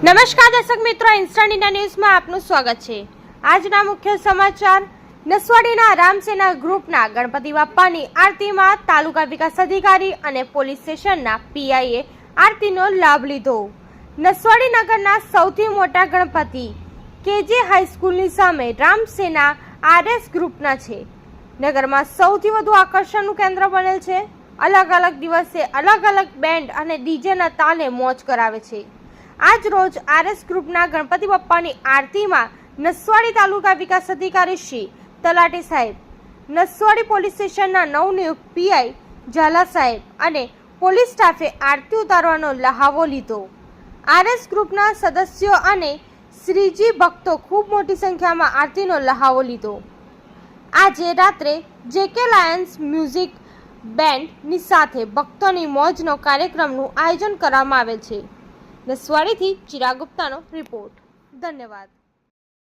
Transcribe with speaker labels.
Speaker 1: નમસ્કાર દર્શક મિત્રો ઇન્સ્ટન્ટ ઇન્ડિયા ન્યૂઝમાં આપનું સ્વાગત છે. આજના મુખ્ય સમાચાર, નસવાડીના રામસેના ગ્રુપના ગણપતિ બાપ્પાની આરતીમાં તાલુકા વિકાસ અધિકારી અને પોલીસ સ્ટેશનના પીઆઈએ આરતીનો લાભ લીધો. નસવાડી નગરના સૌથી મોટા ગણપતિ કેજે હાઈસ્કૂલની સામે રામસેના આરએસ ગ્રુપના છે. નગરમાં સૌથી વધુ આકર્ષણનું કેન્દ્ર બનેલ છે. અલગ અલગ દિવસે અલગ અલગ બેન્ડ અને ડીજેના તાલે મોજ કરાવે છે. આજ રોજ આરએસ ગ્રુપના ગણપતિ બાપ્પાની આરતીમાં નસવાડી તાલુકા વિકાસ અધિકારી શ્રી તલાટી સાહેબ, નસવાડી પોલીસ સ્ટેશનના નવનિયુક્ત પીઆઈ ઝાલા સાહેબ અને પોલીસ સ્ટાફે આરતી ઉતારવાનો લહાવો લીધો. આરએસ ગ્રુપના સદસ્યો અને શ્રીજી ભક્તો ખૂબ મોટી સંખ્યામાં આરતીનો લહાવો લીધો. આજે રાત્રે જેકે લાયન્સ મ્યુઝિક બેન્ડની સાથે ભક્તોની મોજનો કાર્યક્રમનું આયોજન કરવામાં આવેલ છે. નસવાડીથી ચિરાગ ગુપ્તાનો રિપોર્ટ ધન્યવાદ.